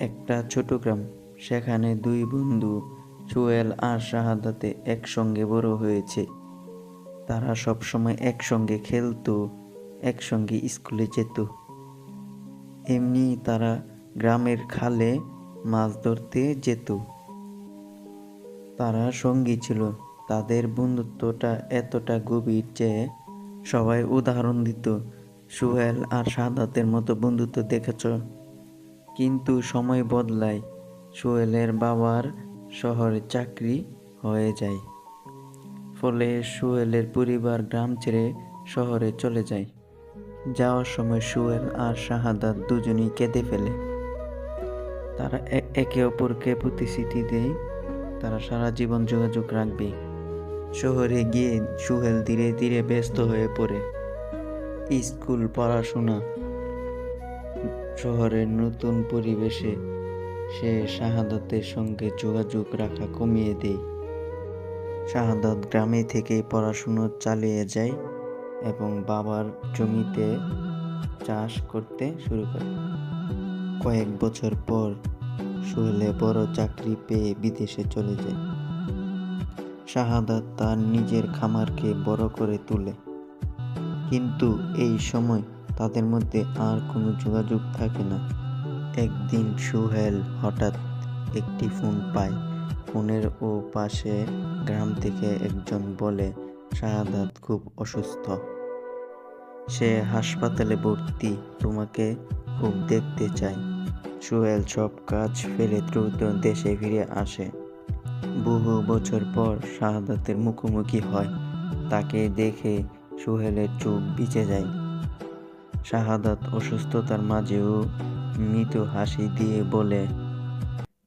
একটা ছোট গ্রাম। সেখানে দুই বন্ধু, সোহেল আর শাহাদাতে একসঙ্গে বড় হয়েছে। তারা সবসময় একসঙ্গে খেলতো, একসঙ্গে স্কুলে যেত। এমনি তারা গ্রামের খালে মাছ ধরতে যেত। তারা সঙ্গী ছিল। তাদের বন্ধুত্বটা এতটা গভীর যে সবাই উদাহরণ দিত। সোহেল আর শাহাদাতের মতো বন্ধুত্ব দেখেছ? কিন্তু সময় বদলায়। সোহেলের বাবার শহরে চাকরি হয়ে যায়। ফলে সোহেলের পরিবার গ্রাম ছেড়ে শহরে চলে যায়। যাওয়ার সময় সোহেল আর শাহাদাত দুজনেই কেঁদে ফেলে। তারা একে অপরকে প্রতিশ্রুতি দেয়, তারা সারা জীবন যোগাযোগ রাখবে। শহরে গিয়ে সোহেল ধীরে ধীরে ব্যস্ত হয়ে পড়ে। স্কুল, পড়াশোনা শহরের নতুন পরিবেশে সে শাহাদাতের সঙ্গে যোগাযোগ রাখা কমিয়ে দেয়। শাহাদাত গ্রামে থেকে পড়াশুনো চালিয়ে যায় এবং বাবার জমিতে চাষ করতে শুরু করে। কয়েক বছর পর সোহেলে বড় চাকরি পেয়ে বিদেশে চলে যায়। শাহাদাত তার নিজের খামারকে বড় করে তোলে। কিন্তু এই সময় তাদের মধ্যে আর কোনো যোগাযোগ থাকে না। একদিন সুহেল হঠাৎ একটি ফোন পায়। ফোনের ও পাশে গ্রাম থেকে একজন বলে, শাহাদাত খুব অসুস্থ। সে হাসপাতালে ভর্তি, তোমাকে খুব দেখতে চায় সুহেল সব কাজ ফেলে দ্রুত দেশে ফিরে আসে। বহু বছর পর শাহাদাতের মুখোমুখি হয়। তাকে দেখে সুহেলের চোখ ভিজে যায়। শাহাদাত অসুস্থতার মাঝেও মৃদু হাসি দিয়ে বলে,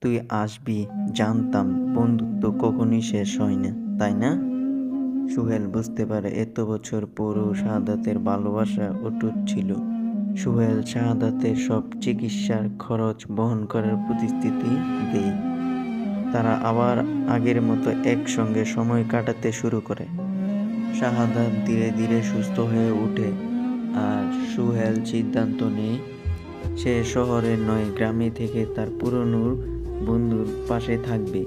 তুই আসবি, জানতাম বন্ধুত্ব কখনই শেষ হয় না, তাই না? সুহেল বুঝতে পারে এত বছর পরও শাহাদাতের ভালোবাসা অটুট ছিল। সুহেল শাহাদাতের সব চিকিৎসার খরচ বহন করার প্রতিশ্রুতি দেয়। তারা আবার আগের মতো একসঙ্গে সময় কাটাতে শুরু করে। শাহাদাত ধীরে ধীরে সুস্থ হয়ে ওঠে। আর সুহেল সিদ্ধান্ত নেয়, সে শহরের নয়, গ্রামে থেকে তার পুরনো বন্ধুর পাশে থাকবে।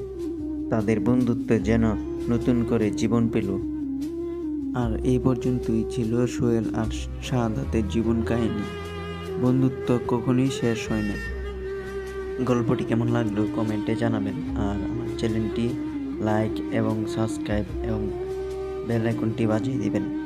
তাদের বন্ধুত্ব যেন নতুন করে জীবন পেল। আর এই পর্যন্তই ছিল সোহেল আর শাহাদাতের জীবন কাহিনী। বন্ধুত্ব কখনোই শেষ হয় না। গল্পটি কেমন লাগল কমেন্টে জানাবেন। আর আমার চ্যানেলটি লাইক এবং সাবস্ক্রাইব এবং বেল আইকনটি বাজিয়ে দিবেন।